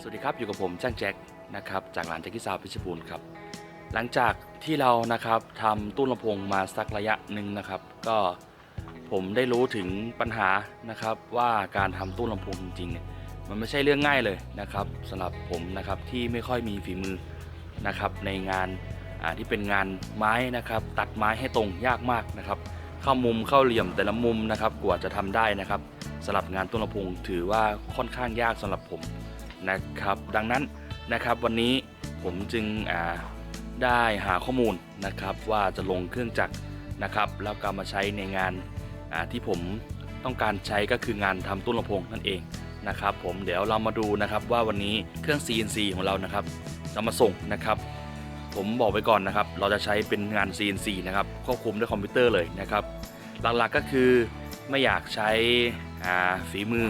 สวัสดีครับ อยู่กับผมจ้างแจ็คนะครับจากร้านแจ็คกี้ซาวด์เพชรบูรณ์ครับ หลังจากที่เรานะครับทำตู้ลำโพงมาสักระยะหนึ่งนะครับ ก็ผมได้รู้ถึงปัญหานะครับว่าการทำตู้ลำโพงจริงๆเนี่ยมันไม่ใช่เรื่องง่ายเลยนะครับสำหรับผมนะครับที่ไม่ค่อยมีฝีมือนะครับในงานที่เป็นงานไม้นะครับ ตัดไม้ให้ตรงยากมากนะครับเข้ามุมเข้าเหลี่ยมแต่ละมุมนะครับกว่าจะทำได้นะครับสำหรับงานตู้ลำโพงถือว่าค่อนข้างยากสำหรับผม นะครับ ดังนั้นนะครับวันนี้ผมจึงได้หาข้อมูลนะครับว่าจะลงเครื่องจักรนะครับแล้วก็มาใช้ในงานาที่ผมต้องการใช้ก็คืองานทำตู้ลำโพงนั่นเองนะครับ ผมเดี๋ยวเรามาดูนะครับว่าวันนี้เครื่อง CNC ของเรานะครับจะมาส่งนะครับ ผมบอกไว้ก่อนนะครับ เราจะใช้เป็นงาน CNC นะครับควบคุมด้วยคอมพิวเตอร์เลยนะครับ หลักๆก็คือไม่อยากใช้ฝีมือ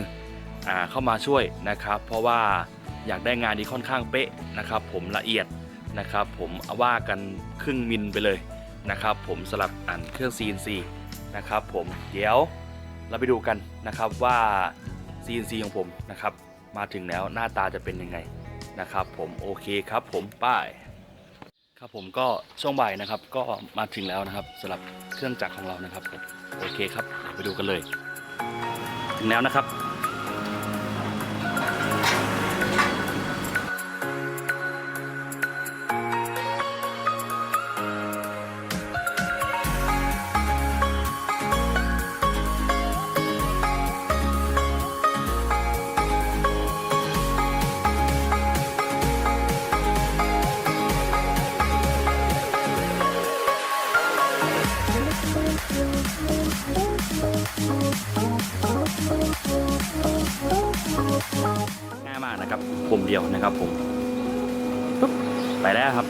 เข้ามาช่วยนะครับ เพราะว่าอยากได้งานที่ค่อนข้างเป๊ะนะครับ ผมละเอียดนะครับ ผมว่ากันครึ่งมิลไปเลยนะครับ ผมสลับอ่านเครื่อง CNC นะครับ ผมเดี๋ยวเราไปดูกันนะครับว่า CNC ของผมนะครับ มาถึงแล้วหน้าตาจะเป็นยังไงนะครับ ผมโอเคครับ ผมป้ายครับผมก็ช่วงบ่ายนะครับก็มาถึงแล้วนะครับสำหรับเครื่องจักรของเรานะครับผมโอเคครับไปดูกันเลยถึงแล้วนะครับ นะครับปุ่มเดียวนะครับผมปุ๊บไปแล้วครับ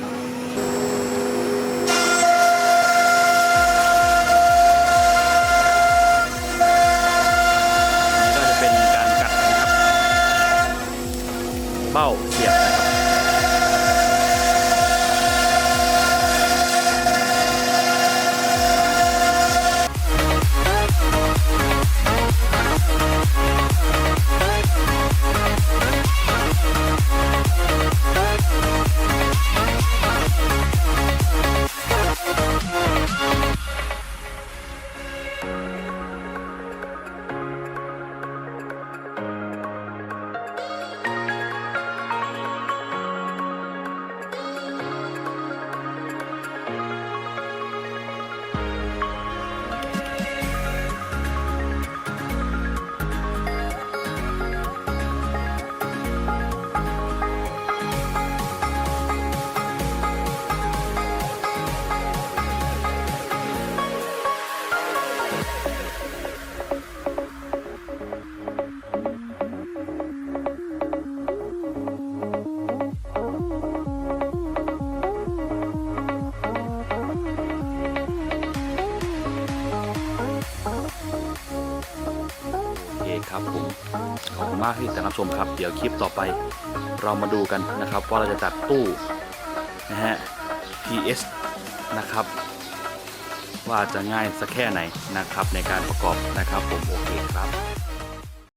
ครับผมขอบคุณมากที่ติดตามรับชมครับ เดี๋ยวคลิปต่อไป เรามาดูกันนะครับ ว่าเราจะจัดตู้นะฮะ PS นะครับ ว่าจะง่ายสักแค่ไหนนะครับในการประกอบนะครับผมโอเคครับ